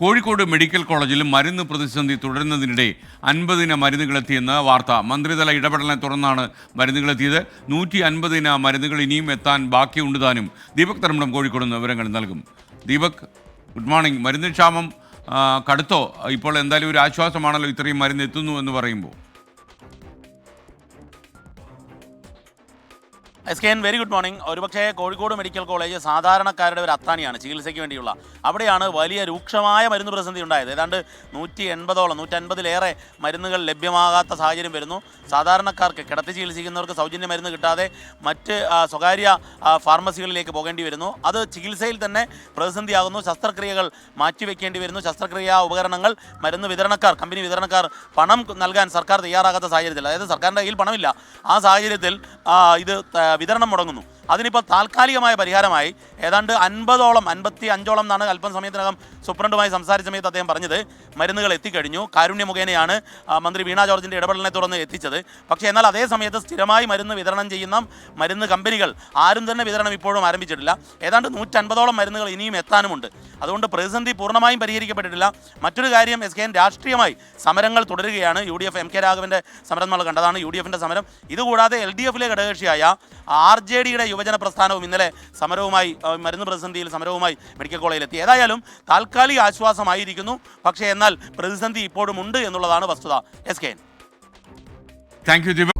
Kozhikode medical കോളേജിൽ മരുന്ന് പ്രതിസന്ധി തുടരുന്നതിനിടെ അൻപതിന മരുന്നുകളെത്തിയെന്ന് വാർത്ത. മന്ത്രിതല ഇടപെടലിനെ തുടർന്നാണ് മരുന്നുകളെത്തിയത്. നൂറ്റി അൻപതിന മരുന്നുകൾ ഇനിയും എത്താൻ ബാക്കിയുണ്ട് താനും ദീപക് തരമ്പടം കോഴിക്കോട് നിന്ന് വിവരങ്ങൾ നൽകും. Deepak good morning. മരുന്ന് ക്ഷാമം കടുത്തോ? ഇപ്പോൾ എന്തായാലും ഒരു ആശ്വാസമാണല്ലോ ഇത്രയും മരുന്ന് എത്തുന്നു എന്ന് പറയുമ്പോൾ. S K N very good morning ഒരുപക്ഷേ കോഴിക്കോട് മെഡിക്കൽ കോളേജ് സാധാരണക്കാരുടെ ഒരു അത്താണിയാണ് ചികിത്സയ്ക്ക് വേണ്ടിയുള്ള. അവിടെയാണ് വലിയ രൂക്ഷമായ മരുന്ന് പ്രതിസന്ധി ഉണ്ടായത്. ഏതാണ്ട് നൂറ്റി എൺപതോളം നൂറ്റൻപതിലേറെ മരുന്നുകൾ ലഭ്യമാകാത്ത സാഹചര്യം വരുന്നു. സാധാരണക്കാർക്ക് കിടത്തി ചികിത്സിക്കുന്നവർക്ക് സൗജന്യ മരുന്ന് കിട്ടാതെ മറ്റ് സ്വകാര്യ ഫാർമസികളിലേക്ക് പോകേണ്ടി വരുന്നു. അത് ചികിത്സയിൽ തന്നെ പ്രതിസന്ധിയാകുന്നു. ശസ്ത്രക്രിയകൾ മാറ്റിവെക്കേണ്ടി വരുന്നു. ശസ്ത്രക്രിയാ ഉപകരണങ്ങൾ മരുന്ന് വിതരണക്കാർ കമ്പനി വിതരണക്കാർ പണം നൽകാൻ സർക്കാർ തയ്യാറാകാത്ത സാഹചര്യത്തിൽ അതായത് സർക്കാരിന്റെ കയ്യിൽ പണമില്ല. ആ സാഹചര്യത്തിൽ ഇത് വിതരണം മുടങ്ങുന്നു. അതിനിപ്പോൾ താൽക്കാലികമായ പരിഹാരമായി ഏതാണ്ട് അൻപതോളം അൻപത്തി അഞ്ചോളം എന്നാണ് അല്പം സമയത്തിനകം സൂപ്രണ്ടുമായി സംസാരിച്ച സമയത്ത് അദ്ദേഹം പറഞ്ഞത്. മരുന്നുകൾ എത്തിക്കഴിഞ്ഞു. കാരുണ്യ മുഖേനയാണ് മന്ത്രി വീണ ജോർജിന്റെ ഇടപെടലിനെ തുടർന്ന് എത്തിച്ചത്. പക്ഷേ എന്നാൽ അതേ സമയത്ത് സ്ഥിരമായി മരുന്ന് വിതരണം ചെയ്യുന്ന മരുന്ന് കമ്പനികൾ ആരും തന്നെ വിതരണം ഇപ്പോഴും ആരംഭിച്ചിട്ടില്ല. ഏതാണ്ട് നൂറ്റൻപതോളം മരുന്നുകൾ ഇനിയും എത്താനുമുണ്ട്. അതുകൊണ്ട് പ്രതിസന്ധി പൂർണമായും പരിഹരിക്കപ്പെട്ടിട്ടില്ല. മറ്റൊരു കാര്യം എസ് കെ എൻ രാഷ്ട്രീയമായി സമരങ്ങൾ തുടരുകയാണ്. U D F M K രാഘവന്റെ സമരം നമ്മൾ കണ്ടതാണ്. യു ഡി എഫിന്റെ സമരം. ഇതുകൂടാതെ എൽ ഡി എഫിലെ ഘടകകക്ഷിയായ ആർ ജെ ഡിയുടെ യുവജന പ്രസ്ഥാനവും ഇന്നലെ സമരവുമായി മരുന്ന് പ്രതിസന്ധിയിൽ സമരവുമായി മെഡിക്കൽ കോളേജിൽ എത്തി ഏതായാലും താൽക്കാലിക ആശ്വാസമായിരിക്കുന്നു. പക്ഷേ എന്നാൽ പ്രതിസന്ധി ഇപ്പോഴും ഉണ്ട് എന്നുള്ളതാണ് വസ്തുത. S K thank you